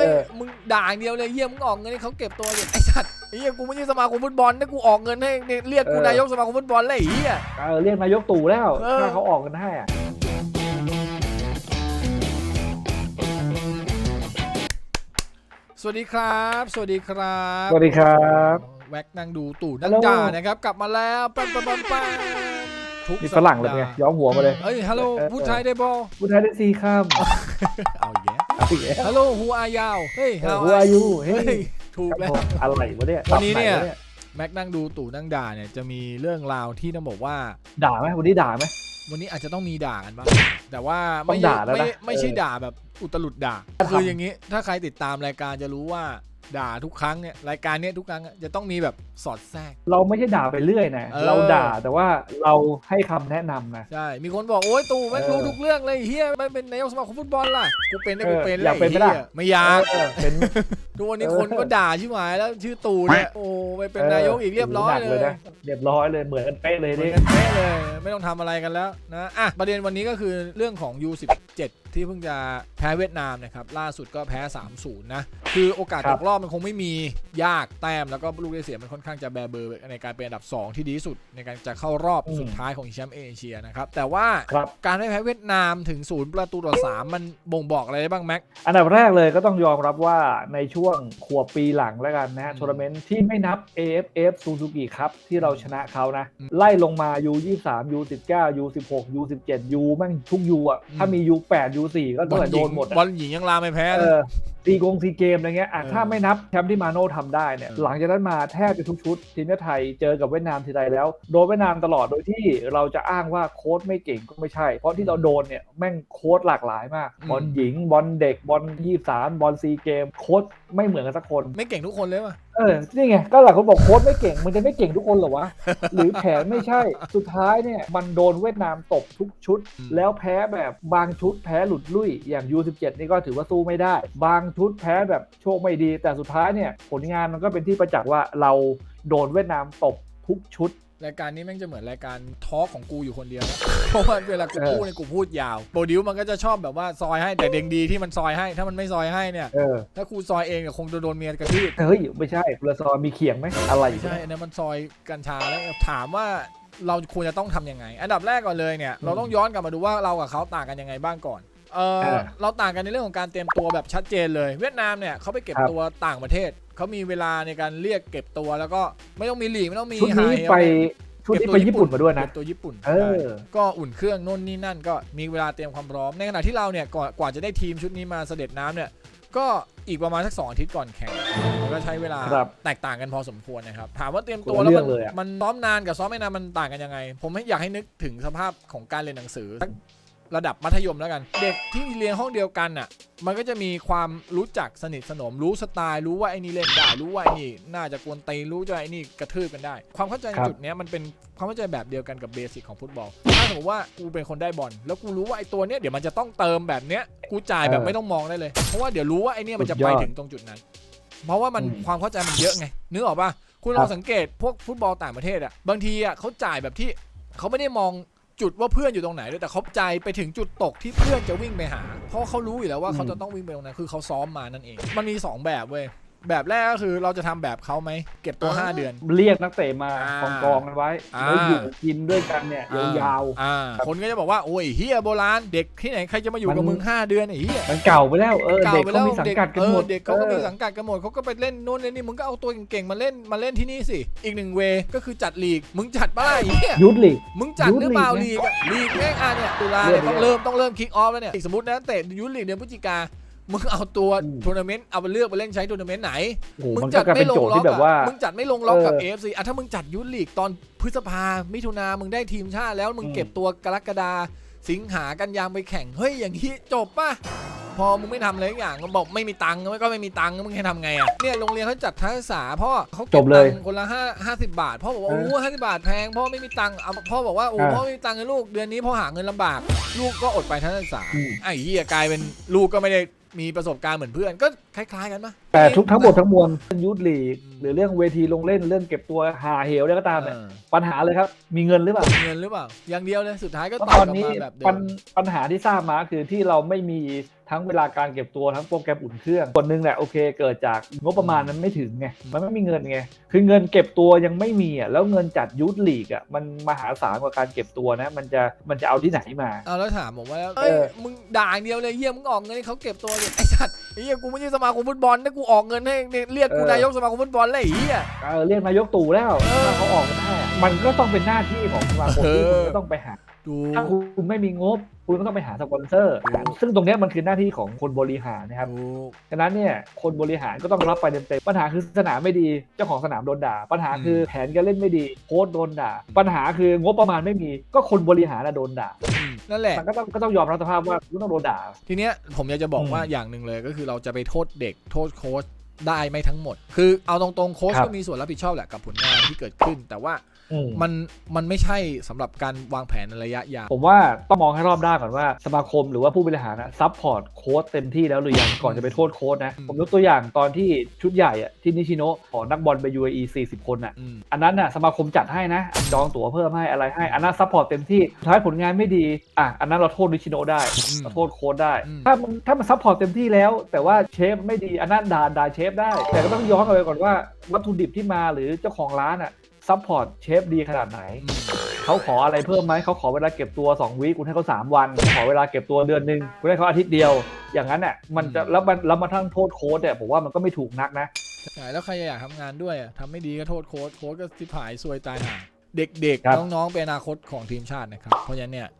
อ้ยเออมึงด่าอย่างเดียวเลยเฮียมึงออกเงินให้เขาเก็บตัวเด็ไอ้สัตว์ไอ้เฮียกูไม่ใช่สมาคมฟุตบอลนะกูออกเงินให้เนี่ยเรียกกูนายกสมาคมฟุตบอลเลยไอ้เฮีย เออเรียกนายกตู่แล้วเออ ถ้าเขาออกกันให้อะสวัสดีครับ สวัสดีครับ สวัสดีครับ แว็กนั่งดูตู่นั่ง Hello ด่านะครับ กลับมาแล้วปันปันปันปันทุกนี่ฝรั่งเลยไงสัปดาห์ย้อมหัวมาเลย เอ้ยฮัลโหลเออ พูดไทยได้บอพูดไทยได้สี่คเอาอย่างเงี้ยำเอาอีกแล้วฮัลโหลฮูอายาวเฮ้ยเออ how Who are you เฮ้เฮ้ยยถูกครับแล้วผมอะไรวะเนี่ยวันนี้เนี่ยตับไหวะแม็กนั่งดูตู่นั่งด่าเนี่ยจะมีเรื่องราวที่ต้องบอกว่า ด่าไหมวันนี้ด่าไหม วันนี้อาจจะต้องมีด่ากันบ้างแต่ว่าต้ไม่องใช่ด่าแล้วนะไม่ไม่ใช่เออด่าแบบอุตลุดด่าถ้าทำคืออย่างนี้ ถ้าใครติดตามรายการจะรู้ว่า ด่าทุกครั้งเนี่ยรายการเนี้ยทุกครั้งอะจะต้องมีแบบสอดแทรก เราไม่ใช่ด่าไปเรื่อยนะเออ เราด่าแต่ว่าเราให้คำแนะนำนะ ใช่ มีคนบอกโอ้ยตู่แม่งเออรู้ทุกเรื่องเลยเฮียไม่เป็นนายกสมาคมฟุตบอลล่ะกูเป็นได้เออกูเป็นเลอยากเป็นไหมล่ะ หี้ยไม่อยาก เออเป็น ทุกวันนี้เออคนก็ด่าชิบหายแล้วชื่อตู่เนี่ยโอ้ไปเป็นนายกอีกเรียบร้อยหนักเลยนะเรียบร้อยเลยเหมือนกันเป๊ะเลยเหมือนี่นกันเป๊ะเลย ไม่ต้องทำอะไรกันแล้วนะอะประเด็นวันนี้ก็คือเรื่องของ U17 ที่เพิ่งจะแพ้เวียดนามนะครับล่าสุดก็แพ้ 3-0 นะ คือโอกาสตกรอบมันคงไม่มียากแต้มแล้วก็ลูกได้เสียมันค่อนข้างจะแบเบอร์ในการเป็นอันดับ 2 ที่ดีที่สุดในการจะเข้ารอบสุดท้ายของแชมป์เอเชียนะครับ แต่ว่าครับการได้แพ้เวียดนามถึงศูนย์ประตูต่อสามมันบ่งบอกอะไรได้บ้างแม็กอันดับแรกเลยก็ต้องยอมรับว่าในช่วงขวบปีหลังแล้วกันนะฮะอืมทัวร์นาเมนต์ที่ไม่นับ AFF Suzuki ครับที่เราชนะเขานะอืมไล่ลงมา U23 U19 U16 U17 U แม่งทุก U อะอืมถ้ามี U8 U4 ก็บต้อองลแต่หโดญิงนหมดบออะลหญิงยังลาไม่แพ้เอเลยอตีกงซีเกมอะไรเงี้ยอะเออถ้าไม่นับแชมป์ที่มาโน่ทำได้เนี่ยเออ หลังจากนั้นมาแทบจะทุกชุดทีมชาติไทยเจอกับเวียดนามทีไรแล้ว โดนเวียดนามตลอดโดยที่เราจะอ้างว่าโค้ชไม่เก่งก็ไม่ใช่ เพราะที่เราโดนเนี่ยแม่งโค้ชหลากหลายมากอืมบอลหญิงบอลเด็กบอลยี่สามบอลซีเกมโค้ช ไม่เหมือนกันสักคน ไม่เก่งทุกคนเลยป่ะเออนี่ไงก็หลายคนบอกโค้ชไม่เก่งมันจะไม่เก่งทุกคนเหรอวะ หรือแผนไม่ใช่สุดท้ายเนี่ยมันโดนเวียดนามตบทุกชุดอืมแล้วแพ้แบบบางชุดแพ้หลุดลุ่ยอย่าง U17 นี่ก็ถือว่าสู้ไม่ได้ บางชุดแพ้แบบโชคไม่ดี แต่สุดท้ายเนี่ยผลงานมันก็เป็นที่ประจักษ์ว่าเราโดนเวียดนามตบทุกชุด รายการนี้แม่งจะเหมือนรายการทอล์กของกูอยู่คนเดียวนะเพราะว่าเวลากูเออพูดเนี่ยกูพูดยาวโปรดิวมันก็จะชอบแบบว่าซอยให้แต่เด้งดีที่มันซอยให้ ถ้ามันไม่ซอยให้เนี่ย เออ ถ้ากูซอยเองเนี่ยคงจะโดนเมียกระทืบเฮ้ย ไม่ใช่กุลซอมีเขียงไหมอะไรไม่ใช่อันนั้นมันซอยกัญชาแล้วถามว่าเราควรจะต้องทำยังไง อันดับแรกก่อนเลยเนี่ย เราต้องย้อนกลับมาดูว่าเรากับเขาต่างกันยังไงบ้างก่อน เออเราต่างกันในเรื่องของการเตรียมตัวแบบชัดเจนเลย เวียดนามเนี่ยเขาไปเก็บตัวต่างประเทศเขามีเวลาในการเรียกเก็บตัวแล้วก็ไม่ต้องมีหลีกไม่ต้องมีชุดนี้หายไปเอาชุดนี้ไปญี่ปุ่นมาด้วยนะเก็บตัวญี่ปุ่นเออใช่ก็อุ่นเครื่องโน่นนี่นั่นก็มีเวลาเตรียมความพร้อมในขณะที่เราเนี่ยก่อนกว่าจะได้ทีมชุดนี้มาเสด็จน้ำเนี่ยก็อีกประมาณสักสองอาทิตย์ก่อนแข่งมันก็ใช้เวลาครับแตกต่างกันพอสมควรนะครับ ถามว่าเตรียมตัวคนละแล้วเรื่มัอนงเลยอะมันซ้อมนานกับซ้อมไม่นานมันต่างกันยังไง ผมให้อยากให้นึกถึงสภาพของการเรียนหนังสือสัก ระดับมัธยมแล้วกัน เด็กที่เรียนห้องเดียวกันอะ มันก็จะมีความรู้จักสนิทสนมรู้สไตล์รู้ว่าไอ้นี่เล่นได้รู้ว่าไอ้นี่น่าจะกวนตีนรู้จะไอ้นี่กระทืบกันได้ ความเข้าใจในครับจุดเนี้ยมันเป็นความเข้าใจแบบเดียวกันกับเบสิกของฟุตบอลถ้าสมมติว่ากูเป็นคนได้บอลแล้วกูรู้ว่าไอ้ตัวเนี้ยเดี๋ยวมันจะต้องเติมแบบเนี้ยกูจ่ายแบบเออไม่ต้องมองได้เลย เพราะว่าเดี๋ยวรู้ว่าไอ้เนี่ยมันจะสุดยไปอดถึงตรงจุดนั้น เพราะว่ามันอืมความเข้าใจมันเยอะไงนึกออกป่ะคุณลครัองบสังเกตพวกฟุตบอลต่างประเทศอะบางทีอะเขาจ่ายแบบที่เขาไม่ได้มอง จุดว่าเพื่อนอยู่ตรงไหนด้วยแต่เขาใจไปถึงจุดตกที่เพื่อนจะวิ่งไปหา เพราะเขารู้อยู่แล้วว่าเขาจะต้องวิ่งไปตรงนั้นคือเขาซ้อมมานั่นเอง มันมีสองแบบเว้ย แบบแรกก็คือเราจะทำแบบเขาไหมเก็บตัว อ่าห้าเดือน เรียกนักเตะมาอ่ากองกองๆกันไว้อ่า แล้วอยู่กินด้วยกันเนี่ยยาว อ่าคนก็จะบอกว่าโอ้ยเฮียโบราณเด็กที่ไหนใครจะมาอยู่กับมัน มึงห้าเดือนไอ้เฮียๆมันเก่าไปแล้วเออเก่าเด็กไปเขาแล้วมีสังกัดกันหมดเด็กเขาก็มีออสังกัดกันหมดเขาก็ไปเล่นนู่นเล่นนี่มึงก็เอาตัวเก่งๆมาเล่นมาเล่นที่นี่สิอีกหนึ่งเวก็คือจัดลีกมึงจัดปะล่ะไอ้เหี้ยยุทธลีก มึงจัดหรือเปล่ายุทธลีลีกกอะลีกแม่งอะเนี่ยตุลาเรื่เนี่อยงต้องเริ่มต้องเริ่มคิกออฟแล้วเนี่ยสมมตินะเตะยุทธลีกเดือนพฤศจิกา มึงเอาตัวอืม ทัวร์นาเมนต์เอาไปเลือกไปเล่นใช้ทัวร์นาเมนต์ไหน โอ้โหมึมังนจัก็ดกลายไม่เป็นลงโจทย์ล็อกที่แบบว่า อะมึงจัดไม่ลงล็อกกับ เออ AFC อะถ้ามึงจัดยุทธลีกตอนพฤษภา มิถุนา มึงได้ทีมชาติแล้ว มึงอืม เก็บตัวกรกฎา สิงหากันยางไปแข่ง เฮ้ย อย่างนี้จบป่ะ พอมึงไม่ทำอะไรสักอย่างก็บอกไม่มีตังค์ก็ไม่มีตังค์มึงให้ทำไงอะ เนี่ยโรงเรียนเขาจัดทักษาพ่อเขาเก็จบบเลยตังค์คนละห้าห้าสิบบาท พ่อบอกว่าเออโอ้ห้าสิบบาทแพง พ่อไม่มีตังค์เอาพ่อบอกว่าโอ้เออพ่อไม่มีตังค์เลยลูก เดือนนี้พ่อหาเงินลำบาก ลูกก็อดไปทักษา อืม ไอ้เหี้ยกลายเป็นลูกก็ไม่ได้ มีประสบการณ์เหมือนเพื่อนก็คล้ายๆกันปะแต่ทุกทั้งหมดทั้งมวลเรื่องยูทลีกอืมหรือเรื่องเวทีลงเล่นเรื่องเก็บตัวหาเหวอะไรก็ตามเนี่ยเออ ปัญหาเลยครับ มีเงินหรือเปล่าเงินหรือเปล่า อย่างเดียวเลยสุดท้ายก็เพราะตอบตอนกลับนี้มาแบบเดิปัญมปัญหาที่ทราบมาคือที่เราไม่มีทั้งเวลาการเก็บตัวทั้งโปรแกรมอุ่นเครื่องส่วนหนึ่งแหละโอเค เกิดจากงบประมาณมันไม่ถึงไงมันไม่มีเงินไงคือเงินเก็บตัวยังไม่มีอะแล้วเงินจัดยูทลีกอะมันมหาศาลกว่าการเก็บตัวนะ มันจะมันจะเอาที่ไหนมา เอาแล้วถามผมว่าเอเอ้ยอมึงด่าอย่างเดียวเลยเฮียมึงออกเงินให้เขาเก็บตัวเลยไอ้สัตว์ไอ้ เฮียกูไม่ใช่สมาคมฟุตบอลนะกูออกเงินให้เนี่ยเรียกกูนายกสมาคมฟุตบอลเลยไอ้เฮียเออเรียกนายกตู่แล้วถ้าเขาออกมาได้อะมันก็ต้องเป็นหน้าที่ของสมาคมที่เออคุณก็ต้องไปหา ดูถ้าคุณไม่มีงบ คุณก็ต้องไปหาสปอนเซอร์ ซึ่งตรงเนี้ยมันคือหน้าที่ของคนบริหารนะครับดูฉะนั้นเนี่ยคนบริหารก็ต้องรับไปเต็มๆปัญหาคือสนามไม่ดี เจ้าของสนามโดนด่า ปัญหาคือแผนการเล่นไม่ดีโค้ชโดนด่า ปัญหาคืองบประมาณไม่มี ก็คนบริหารน่ะโดนด่าอืมนั่นแหละ มันก็ต้องก็ต้องยอมรับสภาพว่าคุณต้องโดนด่า ทีเนี้ยผมอยากจะบอกอืมว่าอย่างหนึ่งเลยก็คือเราจะไปโทษเด็กโทษโค้ชได้ไม่ทั้งหมด คือเอาตรงๆโค้ชครับก็มีส่วนรับผิดชอบแหละกับผลงานที่เกิดขึ้น แต่ว่าอื มมันมันไม่ใช่สำหรับการวางแผนในระยะยาวผมว่าต้องมองให้รอบด้านก่อนว่าสมาคมหรือว่าผู้บริหารนะซัพพอร์ตโค้ชเต็มที่แล้วหรือยังก่อนจะไปโทษโค้ชนะอืมผมยกตัวอย่างตอนที่ชุดใหญ่อะที่นิชิโนะขอนักบอลไป UAE 40 คนอะอืมอันนั้นน่ะสมาคมจัดให้นะจองตั๋วเพิ่มให้อะไรให้อันนั้นซัพพอร์ตเต็มที่สุดท้ายผลงานไม่ดีอะอันนั้นเราโทษนิชิโนะได้อืมเราโทษโค้ชได้อืมถ้ามันถ้ามันซัพพอร์ตเต็มที่แล้ว แต่ว่าเชฟไม่ดีอันนั้นด่าด่าเชฟได้ แต่ก็ต้องย้อนกลับไปก่อนว่าวัตถุดิบที่มาหรือเจ้าของร้านอะ ซัพพอร์ตเชฟดีขนาดไหนอืมเขาขออะไรเพิ่มไหม เขาขอเวลาเก็บตัว 2 วีคคุณให้เขา3 วันเขาขอเวลาเก็บตัวเดือนหนึ่งคุณให้เขาอาทิตย์เดียว อย่างนั้นน่ะมันจะแล้วมันแล้วมาทั้งโทษโค้ชเนี่ยผมว่ามันก็ไม่ถูกนักนะใช่แล้วใครอยากทำงานด้วยอะทำไม่ดีก็โทษโค้ชโค้ชก็สิผายซวยตายห่าเด็กครับๆน้องๆ เป็นอนาคตของทีมชาตินะครับ เพราะฉะนั้นเนี่ยเอ่อสุดยอด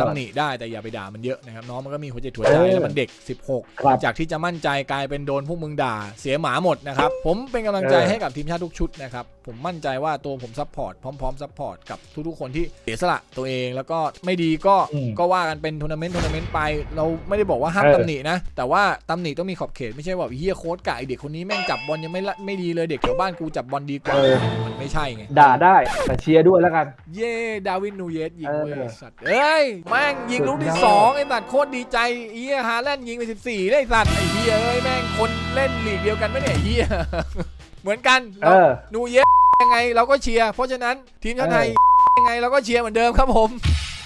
ตำหนิได้แต่อย่าไปด่ามันเยอะนะครับน้องมันก็มีหัวใจถั่วใจเออแล้วมันเด็กครับ16 จากที่จะมั่นใจกลายเป็นโดนพวกมึงด่าเสียหมาหมดนะครับ ผมเป็นกำลังใจเออให้กับทีมชาติทุกชุดนะครับผมมั่นใจว่าตัวผมซัพพอร์ตพร้อมๆซัพพอร์ตกับทุกๆคนที่เสียสละตัวเองแล้วก็ไม่ดีก็อืมก็ว่ากันเป็นทัวร์นาเมนต์ทัวร์นาเมนต์ไป เราไม่ได้บอกว่าห้ามเออตำหนินะ แต่ว่าตำหนิต้องมีขอบเขตไม่ใช่ว่าเฮียโค้ดกะไอเด็กคนนี้แม่งจับบอลยังไม่ละไม่ดีเลยเด็กแถวบ้านกูจับบอลดีกว่าเออมันไม่ใช่ไงด่าได้แต่เชียร์ด้วยแล้วกัน เย่ดาวินนูเยสยิงเว้ยเออสัตว์เอ้ยแม่งยิงลูกที่สุดยอดสองไอ้สัตว์โคตรดีใจเฮียฮาแลนด์ยิงไป14ได้ไอ้สัตว์ไอ้เฮียเอ้ยแม่งคนเล่นลีกเดียวกันไหมเนี่ยไอ้เฮียเหมือนกันเออนูเยสยังไงเราก็เชียร์เพราะฉะนั้นทีมชาติไทย ยังไงเราก็เชียร์เหมือนเดิมครับผม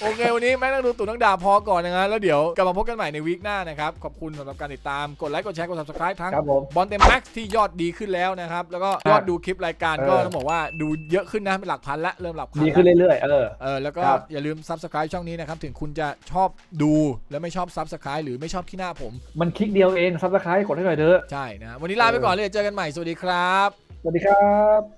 โอเค วันนี้แม่งต้องดูตู่นังด่าพอก่อนนะฮะแล้วเดี๋ยวกลับมาพบกันใหม่ในวีคหน้านะครับ ขอบคุณสำหรับการติดตามกดไลค์กดแชร์กด subscribe ทั้งครับผมบอลเต็มแม็กซ์ที่ยอดดีขึ้นแล้วนะครับ แล้วก็ยอดดูคลิปรายการก็เออต้องบอกว่าดูเยอะขึ้นนะเป็นหลักพันละเริ่มหลักพันดีละ ขึ้นเรื่อยๆเออ เออแล้วก็ครับอย่าลืม subscribe ช่องนี้นะครับ ถึงคุณจะชอบดูแล้วไม่ชอบ subscribe หรือไม่ชอบที่หน้าผม มันคลิกเดียวเองซับสไครต์กดให้หน่อยเถอะ ใช่นะ วันนี้ลาไปก่อนเลยเจอกันใหม่ สวัสดีครับ สวัสดีครับ